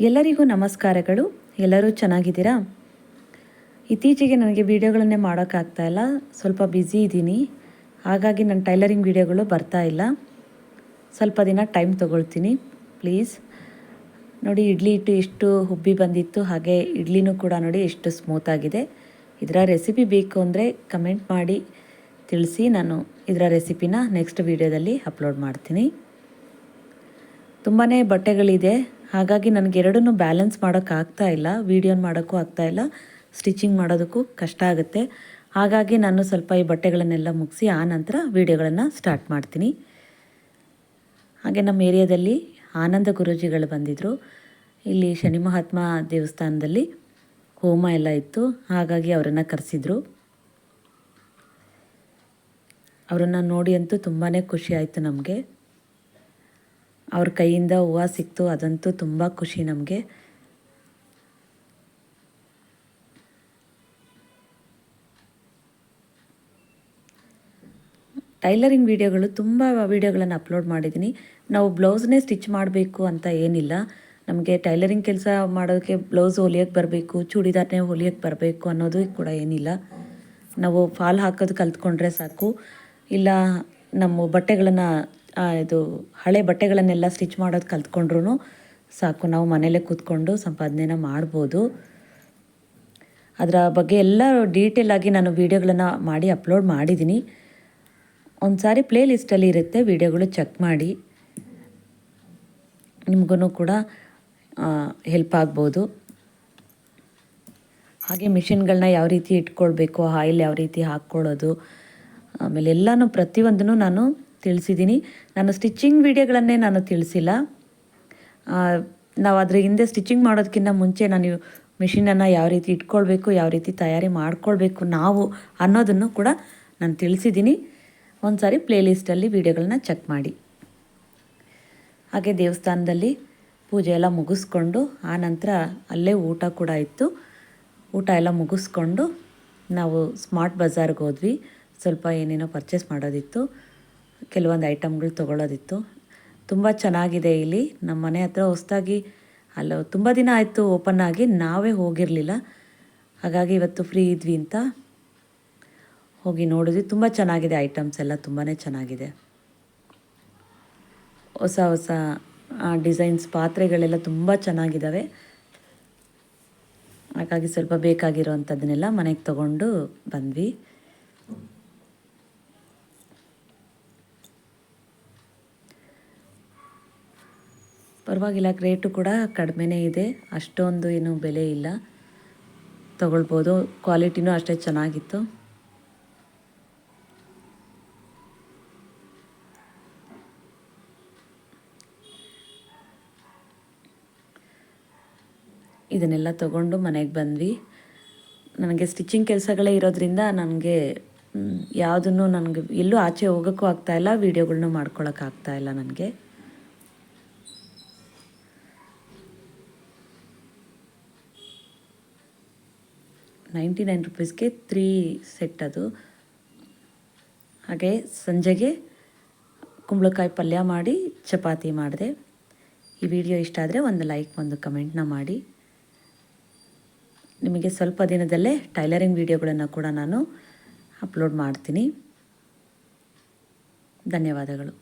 ಎಲ್ಲರಿಗೂ ನಮಸ್ಕಾರಗಳು. ಎಲ್ಲರೂ ಚೆನ್ನಾಗಿದ್ದೀರಾ? ಇತ್ತೀಚೆಗೆ ನನಗೆ ವೀಡಿಯೋಗಳನ್ನೇ ಮಾಡೋಕ್ಕಾಗ್ತಾ ಇಲ್ಲ. ಸ್ವಲ್ಪ ಬ್ಯುಸಿ ಇದ್ದೀನಿ. ಹಾಗಾಗಿ ನನ್ನ ಟೈಲರಿಂಗ್ ವೀಡಿಯೋಗಳು ಬರ್ತಾ ಇಲ್ಲ. ಸ್ವಲ್ಪ ದಿನ ಟೈಮ್ ತೊಗೊಳ್ತೀನಿ. ಪ್ಲೀಸ್. ನೋಡಿ, ಇಡ್ಲಿ ಇಟ್ಟು ಎಷ್ಟು ಹುಬ್ಬಿ ಬಂದಿತ್ತು. ಹಾಗೆ ಇಡ್ಲಿನೂ ಕೂಡ ನೋಡಿ ಎಷ್ಟು ಸ್ಮೂತಾಗಿದೆ ಇದರ ರೆಸಿಪಿ ಬೇಕು ಅಂದರೆ ಕಮೆಂಟ್ ಮಾಡಿ ತಿಳಿಸಿ. ನಾನು ಇದರ ರೆಸಿಪಿನ ನೆಕ್ಸ್ಟ್ ವೀಡಿಯೋದಲ್ಲಿ ಅಪ್ಲೋಡ್ ಮಾಡ್ತೀನಿ. ತುಂಬಾ ಬಟ್ಟೆಗಳಿದೆ. ಹಾಗಾಗಿ ನನಗೆ ಎರಡನ್ನೂ ಬ್ಯಾಲೆನ್ಸ್ ಮಾಡೋಕ್ಕಾಗ್ತಾ ಇಲ್ಲ, ವೀಡಿಯೋನ ಮಾಡೋಕ್ಕೂ ಆಗ್ತಾ ಇಲ್ಲ, ಸ್ಟಿಚಿಂಗ್ ಮಾಡೋದಕ್ಕೂ ಕಷ್ಟ ಆಗುತ್ತೆ. ಹಾಗಾಗಿ ನಾನು ಸ್ವಲ್ಪ ಈ ಬಟ್ಟೆಗಳನ್ನೆಲ್ಲ ಮುಗಿಸಿ ಆ ನಂತರ ವೀಡಿಯೋಗಳನ್ನು ಸ್ಟಾರ್ಟ್ ಮಾಡ್ತೀನಿ. ಹಾಗೆ ನಮ್ಮ ಏರಿಯಾದಲ್ಲಿ ಆನಂದ ಗುರೂಜಿಗಳು ಬಂದಿದ್ದರು ಇಲ್ಲಿ ಶನಿ ಮಹಾತ್ಮ ದೇವಸ್ಥಾನದಲ್ಲಿ ಹೋಮ ಎಲ್ಲ ಇತ್ತು, ಹಾಗಾಗಿ ಅವರನ್ನು ಕರೆಸಿದ್ರು. ಅವರನ್ನು ನೋಡಿ ಅಂತೂ ತುಂಬಾ ಖುಷಿ ಆಯಿತು ನಮಗೆ. ಅವ್ರ ಕೈಯಿಂದ ಹೂವು ಸಿಕ್ತು, ಅದಂತೂ ತುಂಬ ಖುಷಿ ನಮಗೆ. ಟೈಲರಿಂಗ್ ವೀಡಿಯೋಗಳು ತುಂಬ ವೀಡಿಯೋಗಳನ್ನು ಅಪ್ಲೋಡ್ ಮಾಡಿದ್ದೀನಿ. ನಾವು ಬ್ಲೌಸ್ನೇ ಸ್ಟಿಚ್ ಮಾಡಬೇಕು ಅಂತ ಏನಿಲ್ಲ. ನಮಗೆ ಟೈಲರಿಂಗ್ ಕೆಲಸ ಮಾಡೋದಕ್ಕೆ ಬ್ಲೌಸ್ ಹೊಲಿಯೋಕ್ಕೆ ಬರಬೇಕು, ಚೂಡಿದಾರನೇ ಹೊಲಿಯೋಕ್ಕೆ ಬರಬೇಕು ಅನ್ನೋದು ಕೂಡ ಏನಿಲ್ಲ. ನಾವು ಫಾಲ್ ಹಾಕೋದು ಕಲ್ತ್ಕೊಂಡ್ರೆ ಸಾಕು. ಇಲ್ಲ, ನಮ್ಮ ಬಟ್ಟೆಗಳನ್ನು ಇದು ಹಳೆ ಬಟ್ಟೆಗಳನ್ನೆಲ್ಲ ಸ್ಟಿಚ್ ಮಾಡೋದು ಕಲ್ತ್ಕೊಂಡ್ರೂ ಸಾಕು. ನಾವು ಮನೇಲೇ ಕೂತ್ಕೊಂಡು ಸಂಪಾದನೆನ ಮಾಡ್ಬೋದು. ಅದರ ಬಗ್ಗೆ ಎಲ್ಲ ಡೀಟೇಲ್ ಆಗಿ ನಾನು ವೀಡಿಯೋಗಳನ್ನು ಮಾಡಿ ಅಪ್ಲೋಡ್ ಮಾಡಿದ್ದೀನಿ ಒಂದು ಸಾರಿ ಪ್ಲೇ ಲಿಸ್ಟಲ್ಲಿ ಇರುತ್ತೆ ವೀಡಿಯೋಗಳು ಚೆಕ್ ಮಾಡಿ. ನಿಮಗೂ ಕೂಡ ಹೆಲ್ಪ್ ಆಗ್ಬೋದು. ಹಾಗೆ ಮಿಷಿನ್ಗಳನ್ನ ಯಾವ ರೀತಿ ಇಟ್ಕೊಳ್ಬೇಕು ಆಯಿಲ್ ಯಾವ ರೀತಿ ಹಾಕ್ಕೊಳ್ಳೋದು, ಆಮೇಲೆ ಎಲ್ಲನೂ ಪ್ರತಿಯೊಂದನ್ನು ನಾನು ತಿಳಿಸಿದ್ದೀನಿ. ನಾನು ಸ್ಟಿಚ್ಚಿಂಗ್ ವಿಡಿಯೋಗಳನ್ನೇ ನಾನು ತಿಳಿಸಿಲ್ಲ. ನಾವು ಅದರ ಹಿಂದೆ ಸ್ಟಿಚಿಂಗ್ ಮಾಡೋದಕ್ಕಿಂತ ಮುಂಚೆ ನಾನು ಮಿಷಿನನ್ನು ಯಾವ ರೀತಿ ಇಟ್ಕೊಳ್ಬೇಕು, ಯಾವ ರೀತಿ ತಯಾರಿ ಮಾಡ್ಕೊಳ್ಬೇಕು ನಾವು ಅನ್ನೋದನ್ನು ಕೂಡ ನಾನು ತಿಳಿಸಿದ್ದೀನಿ. ಒಂದು ಸಾರಿ ಪ್ಲೇಲಿಸ್ಟಲ್ಲಿ ವೀಡಿಯೋಗಳನ್ನ ಚೆಕ್ ಮಾಡಿ. ಹಾಗೆ ದೇವಸ್ಥಾನದಲ್ಲಿ ಪೂಜೆ ಎಲ್ಲ ಮುಗಿಸ್ಕೊಂಡು ಆ ನಂತರ ಅಲ್ಲೇ ಊಟ ಕೂಡ ಇತ್ತು. ಊಟ ಎಲ್ಲ ಮುಗಿಸ್ಕೊಂಡು ನಾವು ಸ್ಮಾರ್ಟ್ ಬಜಾರ್ಗೆ ಹೋದ್ವಿ. ಸ್ವಲ್ಪ ಏನೇನೋ ಪರ್ಚೇಸ್ ಮಾಡೋದಿತ್ತು. ಕೆಲವೊಂದು ಐಟಮ್ಗಳು ತೊಗೊಳ್ಳೋದಿತ್ತು ತುಂಬ ಚೆನ್ನಾಗಿದೆ ಇಲ್ಲಿ. ನಮ್ಮ ಮನೆ ಹತ್ರ ಹೊಸದಾಗಿ ಅಲ್ಲ, ತುಂಬ ದಿನ ಆಯಿತು ಓಪನ್ ಆಗಿ, ನಾವೇ ಹೋಗಿರಲಿಲ್ಲ. ಹಾಗಾಗಿ ಇವತ್ತು ಫ್ರೀ ಇದ್ವಿ ಅಂತ ಹೋಗಿ ನೋಡಿದ್ವಿ. ತುಂಬ ಚೆನ್ನಾಗಿದೆ ಐಟಮ್ಸ್ ಎಲ್ಲ ತುಂಬಾ ಚೆನ್ನಾಗಿದೆ. ಹೊಸ ಹೊಸ ಡಿಸೈನ್ಸ್, ಪಾತ್ರೆಗಳೆಲ್ಲ ತುಂಬ ಚೆನ್ನಾಗಿದ್ದಾವೆ ಹಾಗಾಗಿ ಸ್ವಲ್ಪ ಬೇಕಾಗಿರೋವಂಥದ್ದನ್ನೆಲ್ಲ ಮನೆಗೆ ತಗೊಂಡು ಬಂದ್ವಿ. ಪರವಾಗಿಲ್ಲ ರೇಟು ಕೂಡ ಕಡಿಮೆನೇ ಇದೆ. ಅಷ್ಟೊಂದು ಏನು ಬೆಲೆ ಇಲ್ಲ. ತಗೊಳ್ಬೋದು. ಕ್ವಾಲಿಟಿನೂ ಅಷ್ಟೇ ಚೆನ್ನಾಗಿತ್ತು. ಇದನ್ನೆಲ್ಲ ತಗೊಂಡು ಮನೆಗೆ ಬಂದ್ವಿ. ನನಗೆ ಸ್ಟಿಚಿಂಗ್ ಕೆಲಸಗಳೇ ಇರೋದ್ರಿಂದ ನನಗೆ ಯಾವುದನ್ನು ನನಗೆ ಎಲ್ಲೂ ಆಚೆ ಹೋಗೋಕ್ಕೂ ಆಗ್ತಾಯಿಲ್ಲ ವೀಡಿಯೋಗಳ್ನೂ ಮಾಡ್ಕೊಳ್ಳೋಕ್ಕಾಗ್ತಾಯಿಲ್ಲ ನನಗೆ. ನೈಂಟಿ ನೈನ್ ರುಪೀಸ್ಗೆ ತ್ರೀ ಸೆಟ್ ಅದು. ಹಾಗೆ ಸಂಜೆಗೆ ಕುಂಬಳಕಾಯಿ ಪಲ್ಯ ಮಾಡಿ ಚಪಾತಿ ಮಾಡಿದೆ. ಈ ವಿಡಿಯೋ ಇಷ್ಟ ಆದರೆ ಒಂದು ಲೈಕ್, ಒಂದು ಕಮೆಂಟ್ನ ಮಾಡಿ. ನಿಮಗೆ ಸ್ವಲ್ಪ ದಿನದಲ್ಲೇ ಟೈಲರಿಂಗ್ ವಿಡಿಯೋಗಳನ್ನು ಕೂಡ ನಾನು ಅಪ್ಲೋಡ್ ಮಾಡ್ತೀನಿ. ಧನ್ಯವಾದಗಳು.